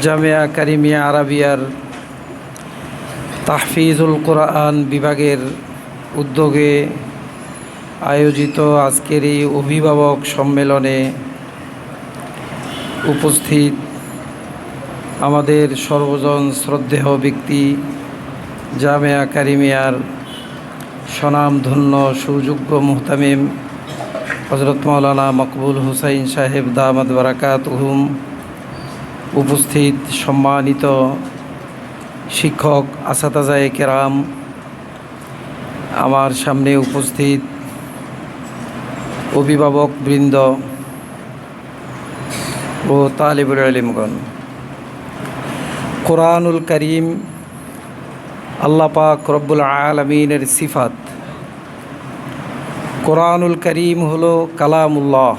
জামিয়া কারিমিয়া আরাবিয়ার তাহফিজুল কোরআন বিভাগের উদ্যোগে আয়োজিত আজকের এই অভিভাবক সম্মেলনে উপস্থিত আমাদের সর্বজন শ্রদ্ধেয় ব্যক্তি জামিয়া কারিমিয়ার স্বনামধন্য সুযোগ্য মুহতামিম হজরত মৌলানা মকবুল হুসাইন সাহেব দামাদ বারাকাত হুম উপস্থিত সম্মানিত শিক্ষক আসাতাজায়ে কেরাম, আমার সামনে উপস্থিত অভিভাবক বৃন্দ ও তালিবুল আলিমগণ। কোরআনুল করিম আল্লাহ পাক রব্বুল আলমিনের সিফাত। কোরআনুল করিম হলো কালামুল্লাহ,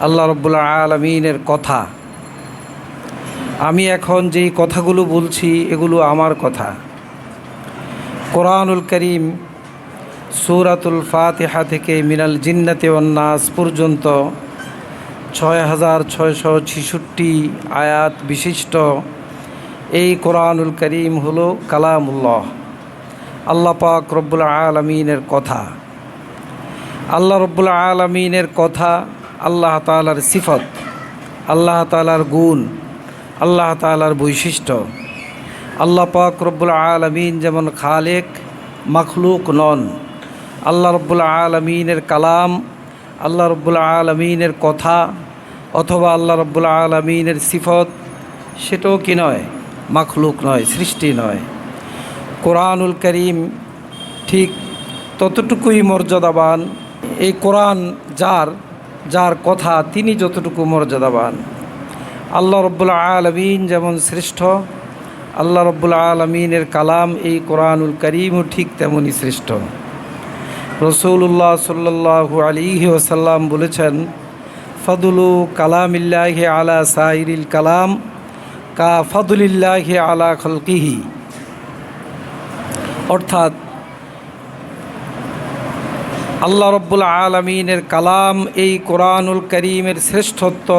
আল্লাহ রব্বুল আলমিনের কথা। আমি এখন যেই কথাগুলো বলছি, এগুলো আমার কথা। কোরআনুল করিম সূরাতুল ফাতেহা থেকে মিনাল জিন্নাতে নাস পর্যন্ত ছয় হাজার ছয়শো ছেষট্টি আয়াত বিশিষ্ট এই কোরআনুল করিম হল কালামুল্লাহ, আল্লাহ পাক রব্বুল আলমিনের কথা। আল্লাহ রব্বুল আলমিনের কথা আল্লাহ তালার সিফত, আল্লাহ তালার গুণ আল্লাহ তালার বৈশিষ্ট্য। আল্লাহ পাক রব্বুল আলমিন যেমন খালেক, মখলুক নন। আল্লাহ রব্বুল আলমিনের কালাম, আল্লাহ রব্বুল আলমিনের কথা অথবা আল্লাহ রব্বুল আলমিনের সিফত সেটাও কি নয়? মখলুক নয়, সৃষ্টি নয়। কোরআনুল করিম ঠিক ততটুকুই মর্যাদাবান। এই কোরআন যার যার কথা তিনি যতটুকু মর্যাদাবান। আল্লাহ রব্বুল আলমিন যেমন শ্রেষ্ঠ, আল্লাহ রব্বুল আলমিনের কালাম এই কোরআনুল করিমও ঠিক তেমনই শ্রেষ্ঠ। রসৌল্লাহ সাল্লাহু আলিহি ওসাল্লাম বলেছেন, ফদুলু কালামিল্লাহ আলা সাইরিল কালাম, কা ফদুলিল্লাহ আলা খলকিহি। অর্থাৎ, আল্লাহ রব্বুল আলমিনের কালাম এই কোরআনুল করিমের শ্রেষ্ঠত্ব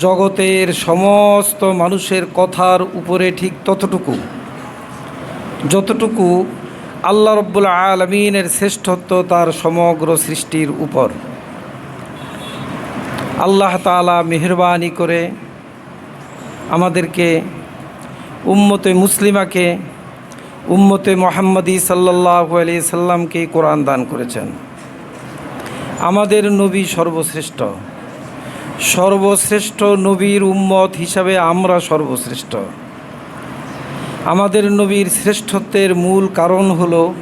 জগতের সমস্ত মানুষের কথার উপরে ঠিক ততটুকু। যতটুকু আল্লাহ রব্বুল আলমিনের শ্রেষ্ঠত্ব তার সমগ্র সৃষ্টির উপর। আল্লাহ তালা মেহরবানি করে আমাদেরকে, উম্মতে মুসলিমাকে, উম্মতে মোহাম্মদী সাল্লাহ আলি সাল্লামকে কোরআন দান করেছেন। আমাদের নবী সর্বশ্রেষ্ঠ। সর্বশ্রেষ্ঠ নবীর উম্মত হিসাবে আমরা সর্বশ্রেষ্ঠ। আমাদের নবীর শ্রেষ্ঠত্বের মূল কারণ হল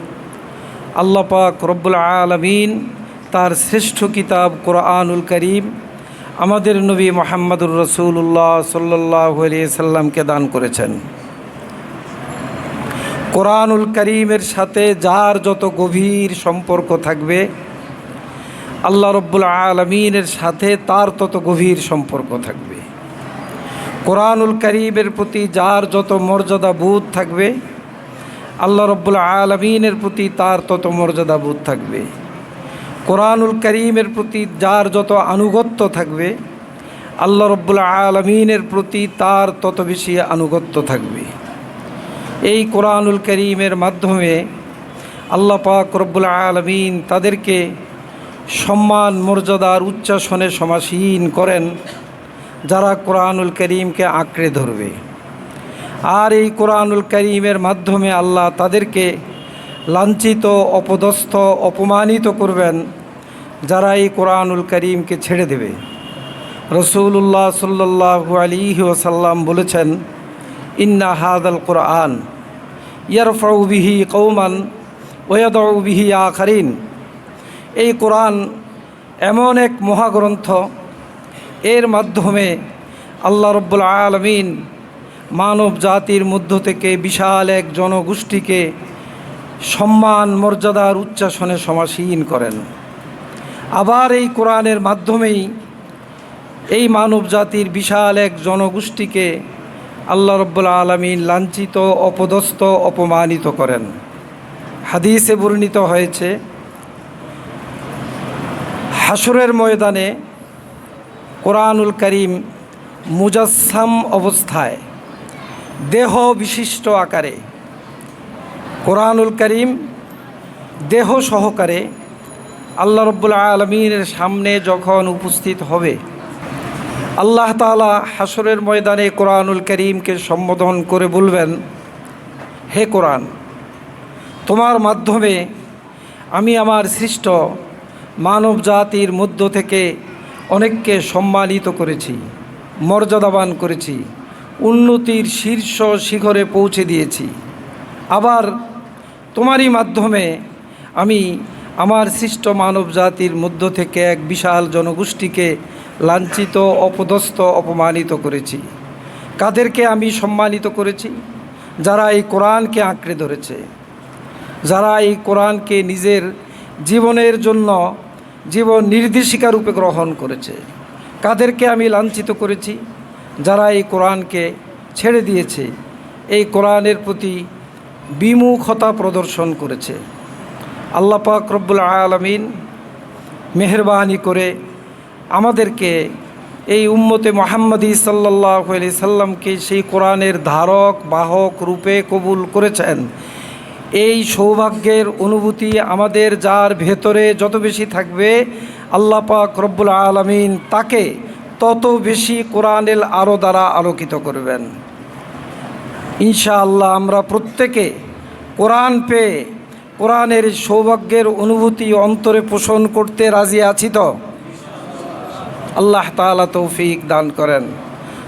আল্লাহ পাক রব্বুল আলমিন তার শ্রেষ্ঠ কিতাব কোরআনুল করিম আমাদের নবী মোহাম্মদুর রসুল্লাহ সাল্লাহ সাল্লামকে দান করেছেন। কোরআনুল করিমের সাথে যার যত গভীর সম্পর্ক থাকবে আল্লাহ রব্বুল আলমিনের সাথে তার তত গভীর সম্পর্ক থাকবে। কোরআনুল করিমের প্রতি যার যত মর্যাদা বোধ থাকবে, আল্লাহ রব্বুল আলমিনের প্রতি তার তত মর্যাদা বোধ থাকবে। কোরআনুল করিমের প্রতি যার যত আনুগত্য থাকবে, আল্লাহ রব্বুল আলমিনের প্রতি তার তত বেশি আনুগত্য থাকবে। এই কোরআনুল করিমের মাধ্যমে আল্লাহ পাক রব্বুল আলমিন তাদেরকে সম্মান মর্যাদার উচ্চাসনে সমাসীন করেন যারা কোরআনুল করিমকে আঁকড়ে ধরবে। আর এই কোরআনুল করিমের মাধ্যমে আল্লাহ তাদেরকে লাঞ্ছিত, অপদস্থ, অপমানিত করবেন যারা এই কোরআনুল করিমকে ছেড়ে দেবে। রসুল্লাহ সাল্লু আলিহি ওসাল্লাম বলেছেন, ইন্না হাদাল কোরআন ইয়ারফাউ বিহি কৌমান ওয়াদউ বিহি আখারিন। এই কোরআন এমন এক মহাগ্রন্থ। এর মাধ্যমে আল্লাহ রব্বুল আলমিন মানব জাতির মধ্য থেকে বিশাল এক জনগোষ্ঠীকে সম্মান মর্যাদার উচ্চাসনে সমাসীন করেন। আবার এই কোরআনের মাধ্যমেই এই মানব জাতির বিশাল এক জনগোষ্ঠীকে আল্লাহ রব্বুল আলমিন লাঞ্ছিত, অপদস্থ, অপমানিত করেন। হাদিসে বর্ণিত হয়েছে হাসরের ময়দানে কোরআনুল করিম মুজাসসাম অবস্থায় দেহ বিশিষ্ট আকারে, কোরআনুল করিম দেহ সহকারে আল্লাহ রব্বুল আলমিনের সামনে যখন উপস্থিত হবে, আল্লাহ তালা হাসরের ময়দানে কোরআনুল করিমকে সম্বোধন করে বলবেন, হে কোরআন, তোমার মাধ্যমে আমি আমার সৃষ্ট মানব জাতির মধ্য থেকে অনেককে সম্মানিত করেছি, মর্যাদাবান করেছি, উন্নতির শীর্ষ শিখরে পৌঁছে দিয়েছি। আবার তোমারই মাধ্যমে আমি আমার সৃষ্ট মানব জাতির মধ্য থেকে এক বিশাল জনগোষ্ঠীকে লাঞ্ছিত, অপদস্থ, অপমানিত করেছি। কাদেরকে আমি সম্মানিত করেছি? যারা এই কোরআনকে আঁকড়ে ধরেছে। যারা এই কোরআনকে নিজের জীবনের জন্য জীবন নির্দেশিকা রূপে গ্রহণ করেছে। কাদেরকে আমি লাঞ্ছিত করেছি? যারা এই কোরআনকে ছেড়ে দিয়েছে, এই কোরআনের প্রতি বিমুখতা প্রদর্শন করেছে। আল্লাহ পাক রব্বুল আলমিন মেহরবানি করে আমাদেরকে এই উম্মতে মোহাম্মদী সাল্লাহ সাল্লামকে সেই কোরআনের ধারক, বাহক রূপে কবুল করেছেন। এই সৌভাগ্যের অনুভূতি আমাদের, যার ভেতরে যত বেশি থাকবে, আল্লাহ পাক রব্বুল আলমিন তাকে তত বেশি কোরআনের আরও দ্বারা আলোকিত করবেন। ইনশাআল্লাহ আমরা প্রত্যেকে কোরআন পেয়ে, কোরআনের সৌভাগ্যের অনুভূতি অন্তরে পোষণ করতে রাজি আছি তো? আল্লাহ তালা তৌফিক দান করেন।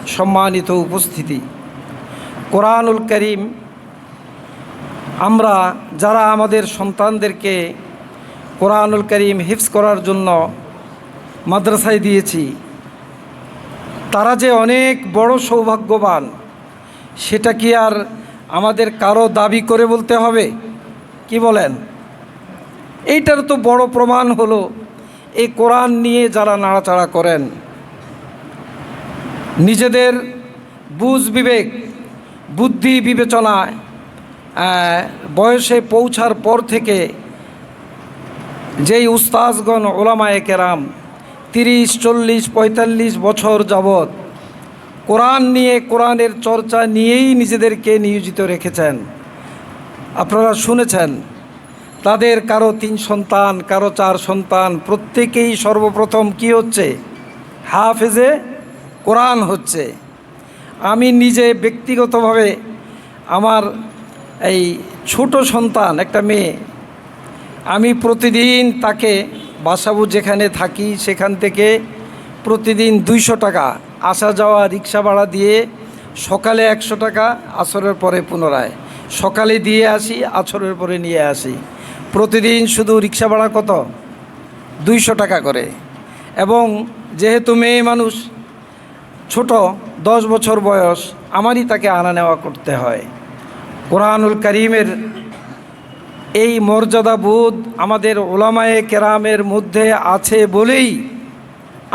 সম্মানিত উপস্থিতি। কোরআনুল করিম আমরা যারা আমাদের সন্তানদেরকে কোরআনুল করিম হিফজ করার জন্য মাদ্রাসায় দিয়েছি, তারা যে অনেক বড় সৌভাগ্যবান, সেটা কি আর আমাদের কারও দাবি করে বলতে হবে? কি বলেন? এইটার তো বড় প্রমাণ হলো, এই কোরআন নিয়ে যারা নাড়াচাড়া করেন, নিজেদের বুঝ বিবেক, বুদ্ধি বিবেচনায় বয়সে পৌঁছার পর থেকে যেই উস্তাজগণ ওলামায়ে কেরাম তিরিশ, চল্লিশ, পঁয়তাল্লিশ বছর যাবৎ কোরআন নিয়ে কোরআনের চর্চা নিয়েই নিজেদেরকে নিয়োজিত রেখেছেন। আপনারা শুনেছেন, তাদের কারও তিন সন্তান, কারও চার সন্তান, প্রত্যেকেই সর্বপ্রথম কি হচ্ছে? হাফেজে কোরআন হচ্ছে। আমি নিজে ব্যক্তিগতভাবে আমার এই ছোট সন্তান, একটা মেয়ে, আমি প্রতিদিন তাকে বাসাবু যেখানে থাকি, সেখান থেকে প্রতিদিন দুইশো টাকা, আসা যাওয়া, রিক্সা ভাড়া দিয়ে সকালে একশো টাকা, আসরের পরে পুনরায়। সকালে দিয়ে আসি আছরের পরে নিয়ে আসি। প্রতিদিন শুধু রিক্সা ভাড়া কত? দুইশো টাকা করে। এবং যেহেতু মেয়ে মানুষ, ছোট, দশ বছর বয়স, আমারই তাকে আনা নেওয়া করতে হয়। কোরআনুল করিমের এই মর্যাদাবোধ আমাদের ওলামায়ে কেরামের মধ্যে আছে বলেই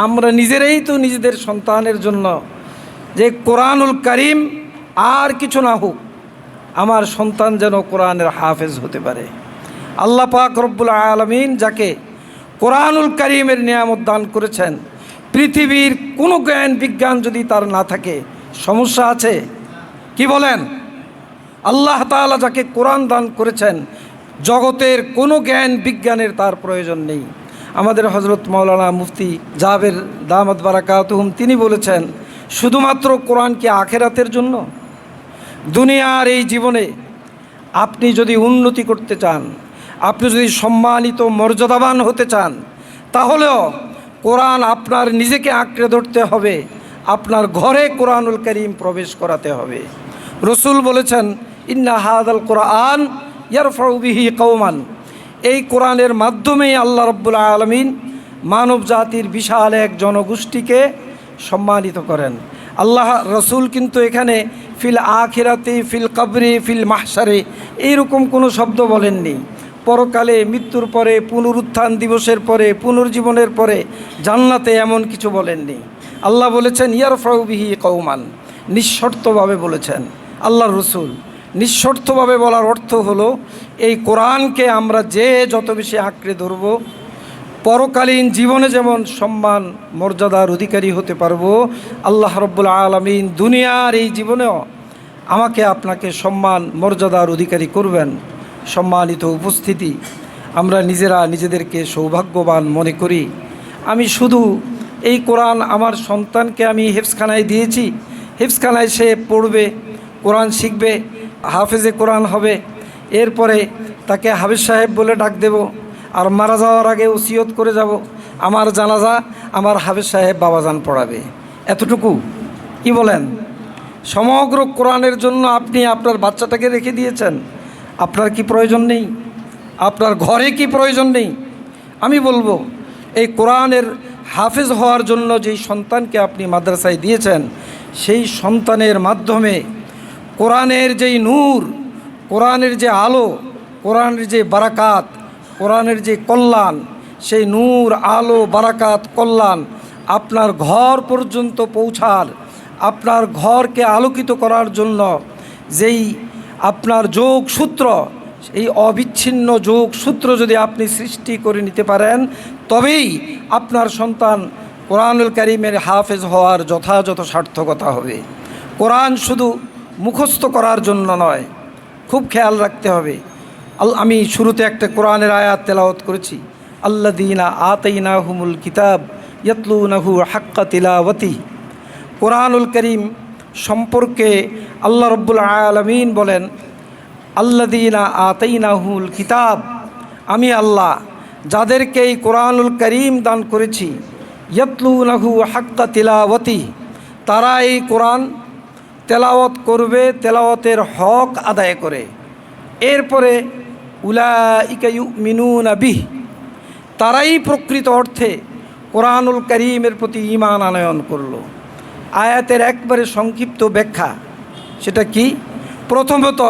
আমরা নিজেরাই তো নিজেদের সন্তানের জন্য যে কোরআনুল করিম আর কিছু না হোক, আমার সন্তান যেন কোরআনের হাফেজ হতে পারে। আল্লাহ পাক রব্বুল আলমিন যাকে কোরআনুল করিমের নিয়ামত দান করেছেন, পৃথিবীর কোনো জ্ঞান বিজ্ঞান যদি তার না থাকে, সমস্যা আছে? কি বলেন? আল্লাহ তাআলা যাকে কোরআন দান করেছেন, জগতের কোনো জ্ঞান বিজ্ঞানের তার প্রয়োজন নেই। আমাদের হজরত মৌলানা মুফতি জাবের দামদ বারাকাতুহুম, তিনি বলেছেন, শুধুমাত্র কোরআন কি আখেরাতের জন্য? দুনিয়ার এই জীবনে আপনি যদি উন্নতি করতে চান, আপনি যদি সম্মানিত মর্যাদাবান হতে চান, তাহলেও কোরআন আপনার নিজেকে আঁকড়ে ধরতে হবে। আপনার ঘরে কোরআনুল করিম প্রবেশ করাতে হবে। রসুল বলেছেন ইন্না হাদাল কোরআন ইয়ারফাউবিহি কৌমান এই কোরআনের মাধ্যমেই আল্লাহ রব্বুল আলমিন মানব জাতির বিশাল এক জনগোষ্ঠীকে সম্মানিত করেন। আল্লাহ রসুল কিন্তু এখানে ফিল আখিরাতি, ফিল কবরি, ফিল মাহসারে এইরকম কোনো শব্দ বলেননি। পরকালে, মৃত্যুর পরে, পুনরুত্থান দিবসের পরে, পুনর্জীবনের পরে জান্নাতে এমন কিছু বলেননি। আল্লাহ বলেছেন ইয়ারফাউবিহি কৌমান নিঃশর্তভাবে বলেছেন, আল্লাহর রসুল। নিঃশর্তভাবে বলার অর্থ হলো, এই কোরআনকে আমরা যে যত বেশি আঁকড়ে ধরব, পরকালীন জীবনে যেমন সম্মান, মর্যাদার অধিকারী হতে পারব, আল্লাহ রব্বুল আলমিন দুনিয়ার এই জীবনেও আমাকে আপনাকে সম্মান, মর্যাদার অধিকারী করবেন, সম্মানিত উপস্থিতি। আমরা নিজেরা নিজেদেরকে সৌভাগ্যবান মনে করি। আমি শুধু এই কোরআন আমার সন্তানকে আমি হেফসখানায় দিয়েছি। হেফসখানায় সে পড়বে, কোরআন শিখবে হাফেজে কোরআন হবে। এরপরে তাকে হাফিজ সাহেব বলে ডাক দেব আর মারা যাওয়ার আগে ওসিয়ত করে যাব। আমার জানাজা আমার হাফিজ সাহেব বাবাজান পড়াবে। এতটুকু? কি বলেন? সমগ্র কোরআনের জন্য আপনি আপনার বাচ্চাটাকে রেখে দিয়েছেন। আপনার কি প্রয়োজন নেই? আপনার ঘরে কি প্রয়োজন নেই? আমি বলব, এই কোরআনের হাফেজ হওয়ার জন্য যেই সন্তানকে আপনি মাদ্রাসায় দিয়েছেন, সেই সন্তানের মাধ্যমে কোরআনের যেই নূর, কোরআনের যে আলো, কোরআনের যে বারাকাত, কোরআনের যে কল্যাণ, সেই নূর, আলো, বারাকাত, কল্যাণ আপনার ঘর পর্যন্ত পৌঁছার, আপনার ঘরকে আলোকিত করার জন্য যেই আপনার যোগ সূত্র এই অবিচ্ছিন্ন যোগ সূত্র যদি আপনি সৃষ্টি করে নিতে পারেন, তবেই আপনার সন্তান কোরআনুল করিমের হাফেজ হওয়ার যথাযথ সার্থকতা হবে। কোরআন শুধু মুখস্থ করার জন্য নয়। খুব খেয়াল রাখতে হবে। আল আমি শুরুতে একটা কোরআনের আয়াত তেলাওয়াত করেছি। আল্লাদিনা আতাইনা হুমুল কিতাব ইয়তলু নাহু হাক্কা তিলাওয়াতি। কোরআনুল করিম সম্পর্কে আল্লাহ রব্বুল আলমিন বলেন আল্লাদিনা আতাইনাহুল কিতাব, আমি আল্লাহ যাদেরকে এই কোরআনুল করিম দান করেছি ইয়তলু নাহু হাক্কা তিলাওয়াতি, তারা এই কোরআন তেলাওয়াত করবে, তেলাওয়াতের হক আদায় করে। এরপরে উলা ইকায়ু মিনুন বিহ। তারাই প্রকৃত অর্থে কোরআনুল করিমের প্রতি ইমান আনয়ন করল। আয়াতের একবারে সংক্ষিপ্ত ব্যাখ্যা, সেটা কি? প্রথমত,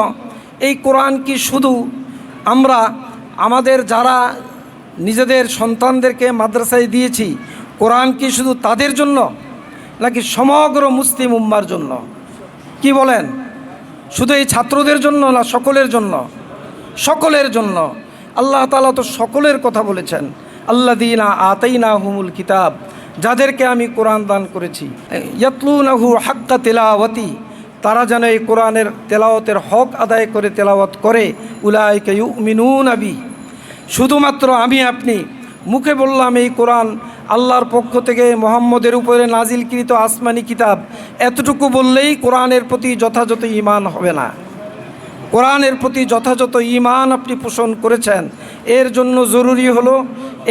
এই কোরআন কি শুধু আমরা, আমাদের যারা নিজেদের সন্তানদেরকে মাদ্রাসায় দিয়েছি, কোরআন কি শুধু তাদের জন্য, নাকি সমগ্র মুসলিম উম্মার জন্য? কি বলেন? শুধু এই ছাত্রদের জন্য না, সকলের জন্য। সকলের জন্য। আল্লাহ তালা তো সকলের কথা বলেছেন। আল্লা দিনা আতাইনা হুমুল কিতাব, যাদেরকে আমি কোরআন দান করেছি। ইয়াতলুনাহু হাক্কা তেলাওয়াতি, তারা যেন এই কোরআনের তেলাওয়াতের হক আদায় করে, তেলাওয়াত করে। উলাইকে ইউমিনুন আবি শুধুমাত্র আমি, আপনি। মুখে বললাম, এই কোরআন আল্লাহর পক্ষ থেকে মোহাম্মদের উপরে নাজিলকৃত আসমানি কিতাব এতটুকু বললেই কোরআনের প্রতি যথাযথ ইমান হবে না। কোরআনের প্রতি যথাযথ ইমান আপনি পোষণ করেছেন, এর জন্য জরুরি হলো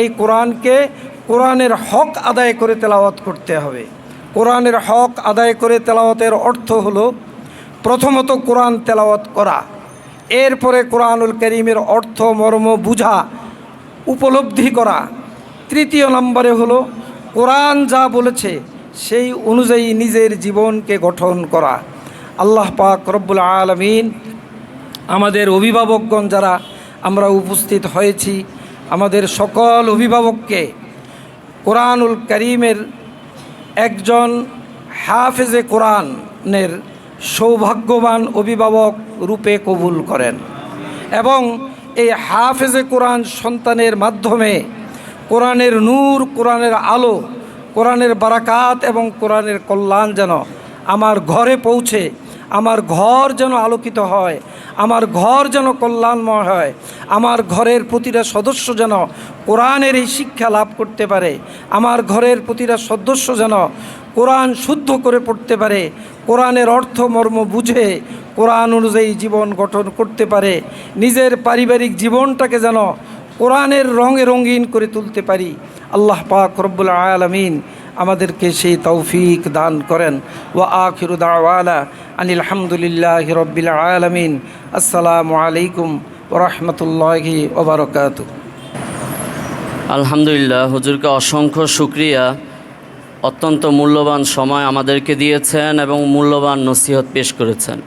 এই কোরআনকে কোরআনের হক আদায় করে তেলাওয়াত করতে হবে। কোরআনের হক আদায় করে তেলাওয়াতের অর্থ হলো প্রথমত কোরআন তেলাওয়াত করা, এরপরে কোরআনুল করিমের অর্থ, মর্ম, বুঝা উপলব্ধি করা। তৃতীয় নম্বরে হলো কোরআন যা বলেছে সেই অনুযায়ী নিজের জীবনকে গঠন করা। আল্লাহ পাক রব্বুল আলমিন আমাদের অভিভাবকগণ যারা আমরা উপস্থিত হয়েছি, আমাদের সকল অভিভাবককে কোরআনুল করিমের একজন হাফেজে কোরআনের সৌভাগ্যবান অভিভাবক রূপে কবুল করেন এবং এই হাফেজে কোরআন সন্তানের মাধ্যমে কোরআনের নূর, কোরআনের আলো কোরআনের বারাকাত এবং কোরআনের কল্যাণ যেন আমার ঘরে পৌঁছে, আমার ঘর যেন আলোকিত হয়, আমার ঘর যেন কল্যাণময় হয়, আমার ঘরের প্রতিটা সদস্য যেন কোরআনের এই শিক্ষা লাভ করতে পারে, আমার ঘরের প্রতিটা সদস্য যেন কোরআন শুদ্ধ করে পড়তে পারে, কোরআনের অর্থ মর্ম বুঝে, কোরআন অনুযায়ী জীবন গঠন করতে পারে, নিজের পারিবারিক জীবনটাকে যেন কোরআনের রঙে রঙিন করে তুলতে পারি আল্লাহ পাক রব্বুল আলমিন আমাদেরকে সেই তৌফিক দান করেন। ও আখির দাওয়ালা আনিল রব্বিল আলমিন। আসসালামু আলাইকুম ওরহমতুল্লাহি ওবরকাত আলহামদুলিল্লাহ, হুজুরকে অসংখ্য শুক্রিয়া। অত্যন্ত মূল্যবান সময় আমাদেরকে দিয়েছেন এবং মূল্যবান নসিহত পেশ করেছেন।